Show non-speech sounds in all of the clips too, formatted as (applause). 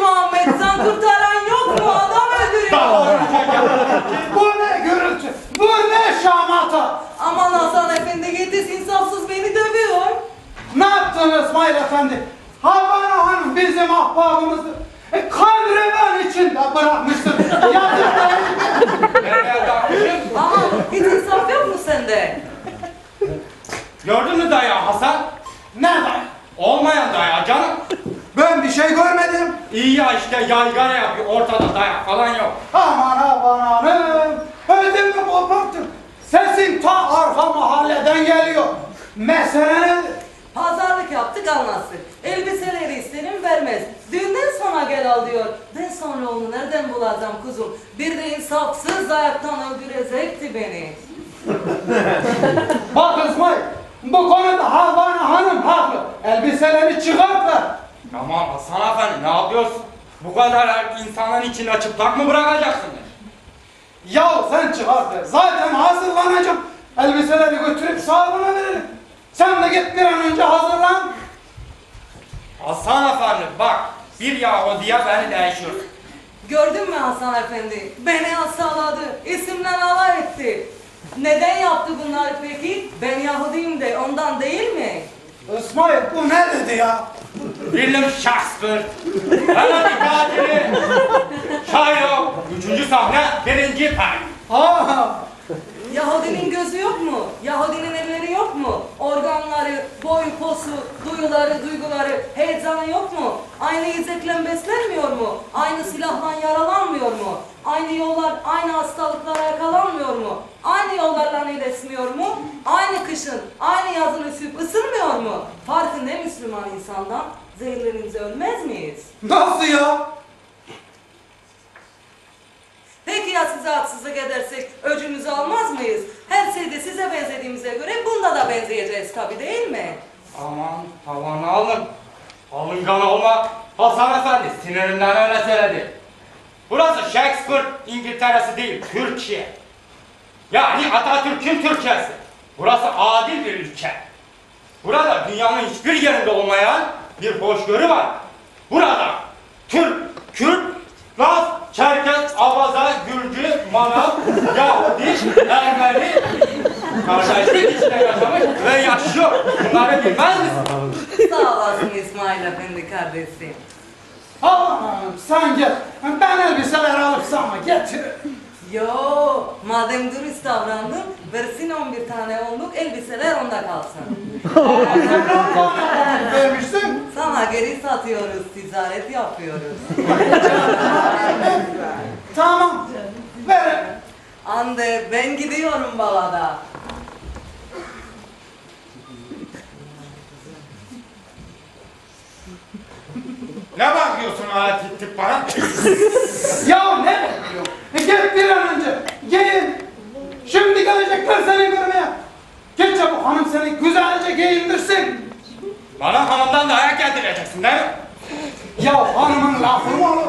Muhammed sen kurtaran yok mu? Adam öldürüyor. Bu ne gürültü? Bu ne şamata? Aman Hasan Efendi yetiş insafsız beni dövüyor. Ne yaptın İsmail Efendi? Havana Hanım bizim ahbabımızı e, kan revan içinde bırakmıştır. Yazık? Aman hiç insaf yok mu sende? Gördün mü dayağı Hasan? Ne var? Olmayan dayağı canım. Ben bir şey görmedim. İyi ya işte yaygara yapıyor. Ortada dayak falan yok. Aman aman hanım. Ödümü koparttın. Sesin ta arka mahalleden geliyor. Mesele nedir? Pazarlık yaptık anlaştık. Elbiseleri isterim vermez. Düğünden sonra gel al diyor. Ben sonra onu nereden bulacağım kuzum? Bir de insafsız ayaktan öldürecekti beni. (laughs) Bak İsmail. Bu konuda Havana Hanım haklı. Elbiseleri çıkart Tamam Hasan Efendi ne yapıyorsun? Bu kadar insanların içinde çıplak mı bırakacaksın? Ya sen çıkart ver. Zaten hazırlanacağım. Elbiseleri götürüp sahibine verelim. Sen de git bir an önce hazırlan. Hasan Efendi bak bir Yahudi'ye beni değişiyor. Gördün mü Hasan Efendi? Beni aşağıladı. İsimden alay etti. Neden yaptı bunları peki? Ben Yahudiyim de ondan değil mi? İsmail bu ne dedi ya? William Shakespeare. Hemen dikkatini. Şairo. Üçüncü sahne birinci pay. Aa, Yahudinin gözü yok mu? Yahudinin elleri yok mu? Organları, boy, posu, duyuları, duyguları, heyecanı yok mu? Aynı yiyecekle beslenmiyor mu? Aynı silahla yaralanmıyor mu? Aynı yollar, aynı hastalıklara yakalanmıyor mu? Aynı yollarla iyileşmiyor mu? Aynı kışın, aynı yazın üşüyüp ısınmıyor mu? Farkı ne Müslüman insandan? Zehirlenince ölmez miyiz? nasıl ya? Peki ya size haksızlık edersek öcümüzü almaz mıyız? Her şeyde size benzediğimize göre bunda da benzeyeceğiz tabi değil mi? Aman tavanı alın. Alıngan olma. Hasan Efendi sinirinden öyle söyledi. Burası Shakespeare İngiltere'si değil, Türkiye. Yani Atatürk'ün Türkiye'si. Burası adil bir ülke. Burada dünyanın hiçbir yerinde olmayan bir hoşgörü var. Burada Türk, Kürt, Laz, Çerkez, Abaza, Gürcü, Manav, Yahudi, Ermeni kardeşlik içinde yaşamış ve yaşıyor. Bunları bilmez misin? Sağ olasın İsmail Efendi kardeşim. Allah'ım sen gel. Ben elbiseleri alıp sana getiririm. Yo, madem dürüst davrandın, versin 11 tane onluk elbiseler onda kalsın. (laughs) Vermişsin. Sana geri satıyoruz, ticaret yapıyoruz. (laughs) Tamam. Ver. Ande ben gidiyorum balada. Ne bakıyorsun öyle tip bana? (laughs) Ya ne bekliyorsun? Git bir an önce. Giyin. Şimdi gelecekler seni görmeye. Git çabuk hanım seni güzelce giyindirsin. Bana hanımdan dayak getireceksin değil mi? Ya hanımın lafı mı olur?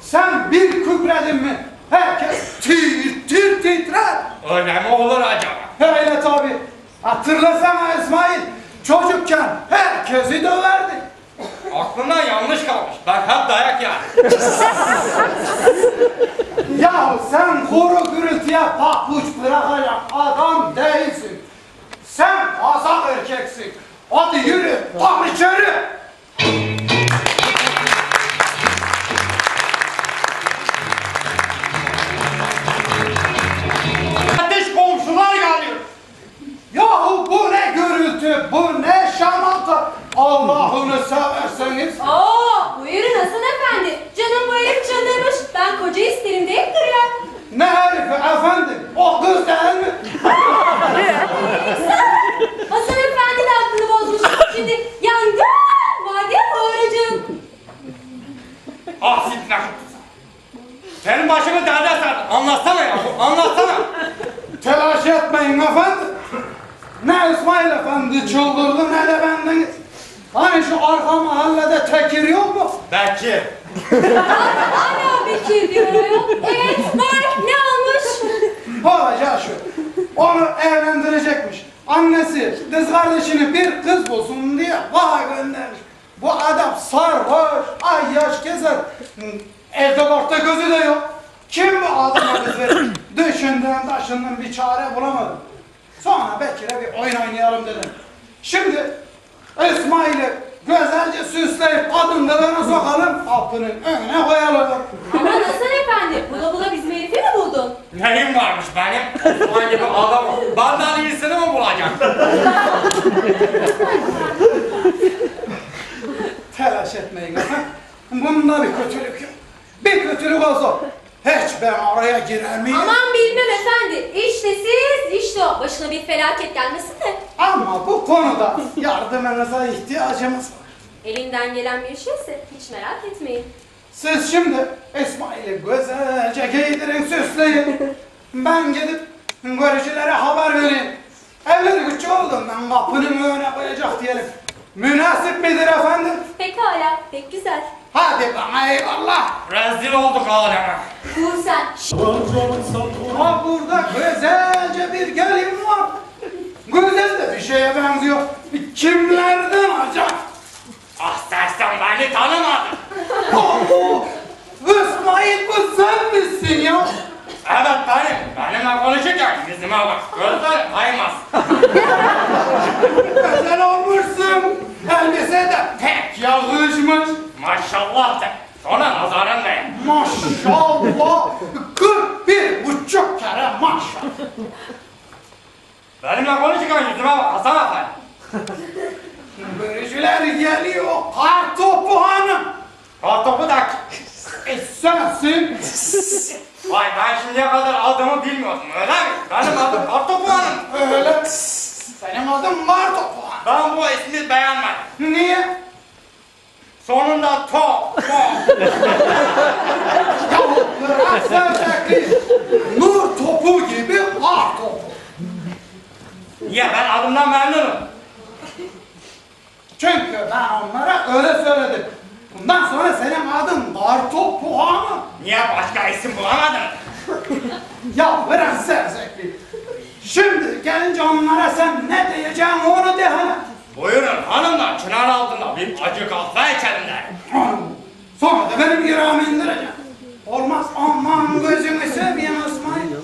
Sen bir kükredin mi? Herkes tir tir titrer. Öyle mi olur acaba? Öyle tabi. Hatırlasana İsmail. Çocukken herkesi döverdi. Aklından yanlış kalmış. Ben hep dayak yerim. (laughs) Ya sen kuru gürültüye papuç bırakacak adam değilsin. Sen azak erkeksin. Hadi yürü, tam içeri. Senin başını derde sardın. Anlatsana ya. Anlatsana. Telaş etmeyin efendim. Ne İsmail Efendi çıldırdı ne de bendeniz. Hani şu arka mahallede tekir yok mu? Bekir. Hala Bekir diyor. Evet var ne olmuş? Olacağı şu. Onu evlendirecekmiş. Annesi kız kardeşini bir kız bulsun diye vay göndermiş. Bu adam sarhoş, ay yaş gezer. Evde barkta gözü de yok. Kim bu adama verir? Düşündüm taşındım bir çare bulamadım. Sonra Bekir'e bir oyun oynayalım dedim. Şimdi İsmail'i güzelce süsleyip adımlarına sokalım, kapının önüne koyalım. Ama nasıl efendi? Bula bula bizim herifi mi buldun? Neyim varmış benim? Osman gibi adamım. Benden iyisini mi bulacak? Telaş etmeyin. Bunda bir kötülük yok. Bir kötülük olsa hiç ben araya girer miyim? Aman bilmem efendi. İşte siz, işte o. Başına bir felaket gelmesin de. Ama bu konuda yardımınıza ihtiyacımız var. Elinden gelen bir şeyse hiç merak etmeyin. Siz şimdi İsmail'i güzelce giydirin, süsleyin. Ben gidip görücülere haber vereyim. Evleri küçük olduğundan kapının önüne koyacak diyelim. Münasip midir efendim? Pekala, pek güzel. Hadi bana eyvallah. Rezil olduk aleme. Dur sen. Ha burada güzelce bir gelin var. Güzel de bir şeye benziyor. Kimlerden acaba? Ah sersem beni tanımadın. Oh, İsmail bu sen misin ya? Evet benim. Benimle konuşurken yüzüme bak. Gözler kaymaz. (laughs) de pek yakışmış. Maşallah de. Sonra nazarın değ. Maşallah. 41 buçuk kere maşallah. Benimle konuşurken yüzüme bak Hasan Efendi. Börücüler geliyor. Kartopu hanım. Kartopu da E sensin. Vay ben şimdiye kadar adımı bilmiyordum öyle mi? Benim adım Kartopu Hanım. Öyle. Senin adın Kartopu hanım. Ben bu ismi beğenmedim. Niye? Sonunda to, to. Yahu bırak sevdekli. Nur topu gibi kartopu. Adımdan memnunum. Çünkü ben onlara öyle söyledim. Bundan sonra senin adın Kartopu hanım. Niye başka isim bulamadın? Ya bırak sevdekli. Şimdi gelince onlara sen ne diyeceksin onu de hele. Buyurun hanımlar çınar altında bir acı kahve içelim de. Sonra da benim kiramı indireceksin. Olmaz aman gözünü seveyim İsmail.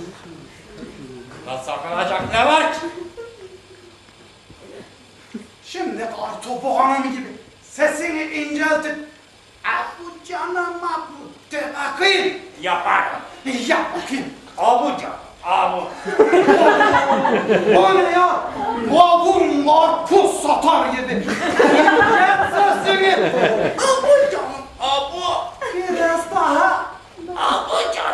Nasıl sakınacak ne var ki? Şimdi Kartopu hanım gibi sesini inceltip Abu canıma bu de bakayım. Yaparım. Yap bakayım. Abuca, abu. (laughs) O ne ya? Vavun var pus satar gibi. Yap sesini. Abu canım. Abu. Biraz daha. Abu canım,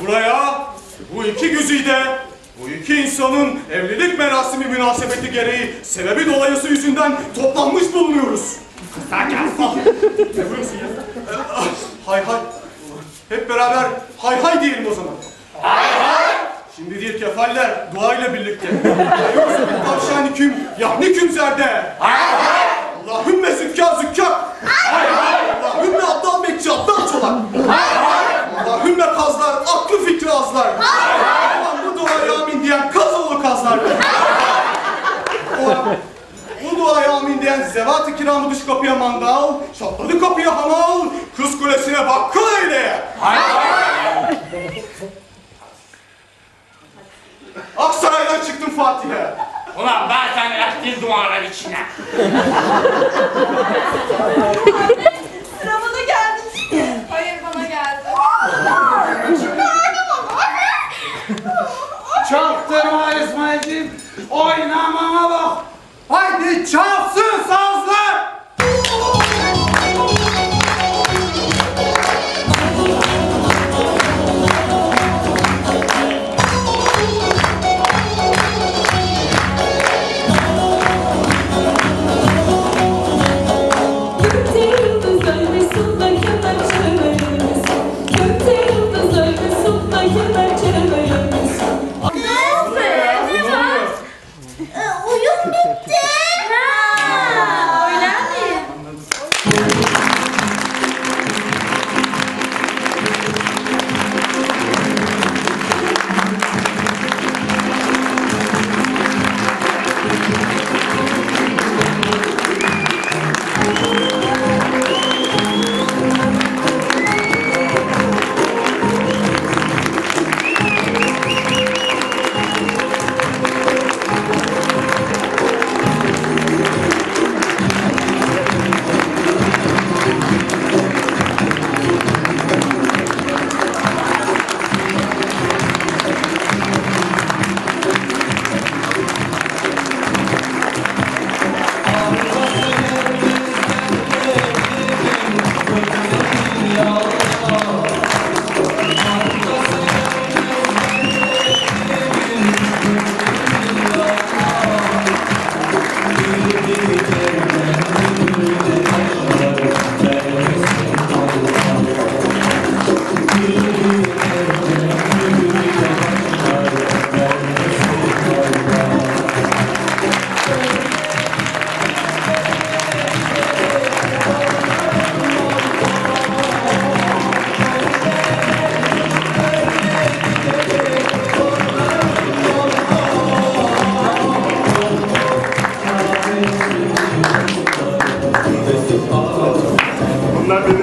Buraya bu iki güzide, bu iki insanın evlilik merasimi münasebeti gereği sebebi dolayısı yüzünden toplanmış bulunuyoruz. Sakin. Ah, ne buyursun ya? Ee, ah, Hay hay. Hep beraber hay hay diyelim o zaman. Hay hay. Şimdi değil kefaller duayla birlikte. Yoksa bir tavşaniküm, yahniküm zerde. Hay hay. Allahümme zükka zükka. Hay hay. Allahümme abdal bekçi abdal çolak. Hay hay. Allahümme kazlar, azlar. Aman bu duaya amin diyen kazoğlu kazlar. O- bu duaya amin diyen zevat-ı kiramı dış kapıya mandal, şapladı kapıya hamal, kız kulesine bakkal eyle. Hay hay. Aksaray'dan çıktım Fatih'e. Ulan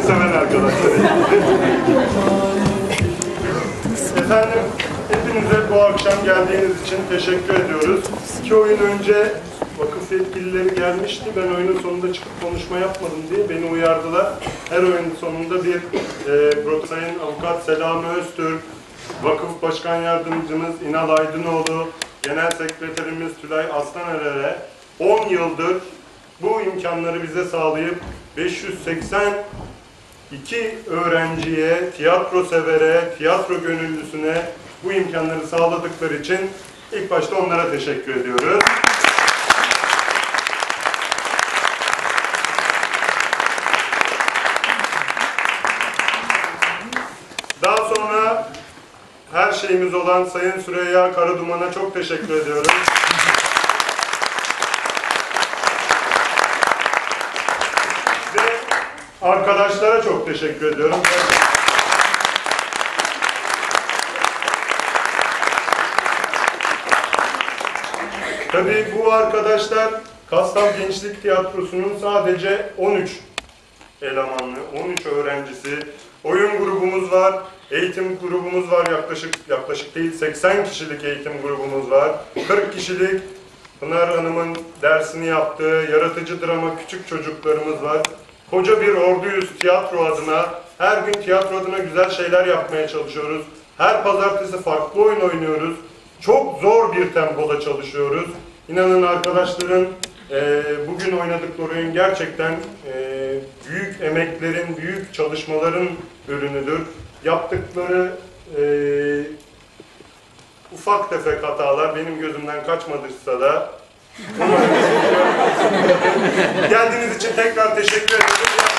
Beni seven arkadaşlar. Efendim, hepinize bu akşam geldiğiniz için teşekkür ediyoruz. İki oyun önce vakıf yetkilileri gelmişti. Ben oyunun sonunda çıkıp konuşma yapmadım diye beni uyardılar. Her oyunun sonunda bir e, Brok Avukat Selami Öztürk, Vakıf Başkan Yardımcımız İnal Aydınoğlu, Genel Sekreterimiz Tülay Aslaner'e 10 yıldır bu imkanları bize sağlayıp 580 iki öğrenciye, tiyatro severe, tiyatro gönüllüsüne bu imkanları sağladıkları için ilk başta onlara teşekkür ediyoruz. Daha sonra her şeyimiz olan Sayın Süreyya Karaduman'a çok teşekkür ediyorum. Ve arkadaşlara çok teşekkür ediyorum. Tabii bu arkadaşlar Kastam Gençlik Tiyatrosu'nun sadece 13 elemanlı, 13 öğrencisi, oyun grubumuz var, eğitim grubumuz var yaklaşık yaklaşık değil 80 kişilik eğitim grubumuz var. 40 kişilik Pınar Hanım'ın dersini yaptığı yaratıcı drama küçük çocuklarımız var. Koca bir orduyuz tiyatro adına. Her gün tiyatro adına güzel şeyler yapmaya çalışıyoruz. Her pazartesi farklı oyun oynuyoruz. Çok zor bir tempoda çalışıyoruz. İnanın arkadaşların eee, bugün oynadıkları oyun gerçekten eee, büyük emeklerin, büyük çalışmaların ürünüdür. Yaptıkları eee, ufak tefek hatalar benim gözümden kaçmadıysa da geldiğiniz için tekrar teşekkür ederim.